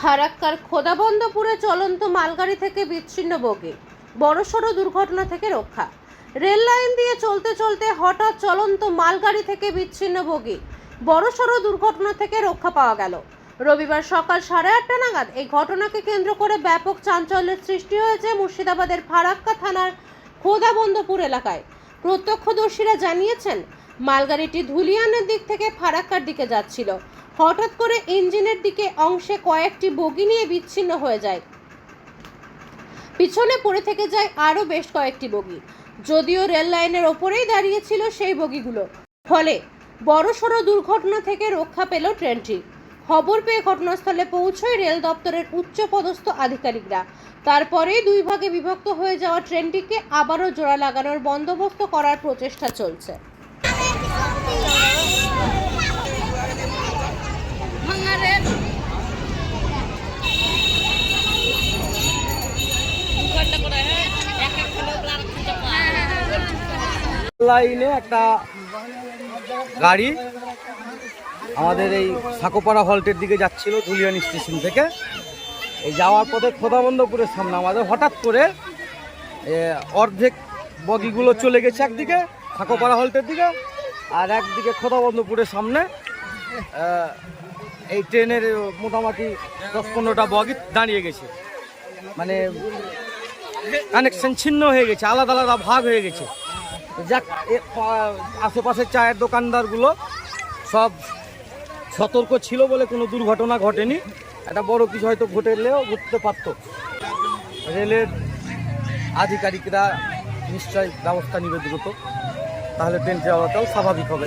ফারাক্কার খোদাবন্দপুরে চলন্ত মালগাড়ি থেকে বিচ্ছিন্ন বগি। বড়সড় দুর্ঘটনা থেকে রক্ষা। রেল লাইন দিয়ে চলতে চলতে হঠাৎ চলন্ত মালগাড়ি থেকে বিচ্ছিন্ন বগি। বড়সড় দুর্ঘটনা থেকে রক্ষা পাওয়া গেল। রবিবার সকাল সাড়ে আটটা নাগাদ এই ঘটনাকে কেন্দ্র করে ব্যাপক চাঞ্চল্যের সৃষ্টি হয়েছে মুর্শিদাবাদের ফারাক্কা থানার খোদাবন্দপুর এলাকায়। প্রত্যক্ষদর্শীরা জানিয়েছেন, মালগাড়িটি ধুলিয়ানের দিক থেকে ফারাক্কার দিকে যাচ্ছিল। হঠাৎ করে ইঞ্জিনের দিকে অংশে কয়েকটি বগি নিয়ে বিচ্ছিন্ন হয়ে যায়। পিছনে পড়ে থেকে যায় আরও বেশ কয়েকটি বগি। যদিও রেল লাইনের ওপরেই দাঁড়িয়েছিল সেই বগিগুলো। ফলে বড়সড় দুর্ঘটনা থেকে রক্ষা পেল ট্রেনটি। খবর পেয়ে ঘটনাস্থলে পৌঁছয় রেল দপ্তরের উচ্চপদস্থ আধিকারিকরা। তারপরেই দুই ভাগে বিভক্ত হয়ে যাওয়া ট্রেনটিকে আবারও জোড়া লাগানোর বন্দোবস্ত করার প্রচেষ্টা চলছে। লাইনে একটা গাড়ি আমাদের এই সাকোপাড়া হল্টের দিকে যাচ্ছিল ধুলিয়ান স্টেশন থেকে। এই যাওয়ার পথে খোদাবন্দপুরের সামনে আমাদের হঠাৎ করে অর্ধেক বগিগুলো চলে গেছে একদিকে, সাকোপাড়া হল্টের দিকে, আর একদিকে খোদাবন্দপুরের সামনে এই ট্রেনের মোটামুটি দশ পনেরোটা বগি দাঁড়িয়ে গেছে। মানে কানেকশন ছিন্ন হয়ে গেছে, আলাদা আলাদা ভাগ হয়ে গেছে। যাক আশেপাশের চায়ের দোকানদারগুলো সব সতর্ক ছিল বলে কোনো দুর্ঘটনা ঘটেনি। একটা বড় কিছু হয়তো ঘটেলেও ঘুরতে পারত। রেলের আধিকারিকরা নিশ্চয়ই ব্যবস্থা নিবে দ্রুত, তাহলে ট্রেন চলাচল স্বাভাবিক হবে।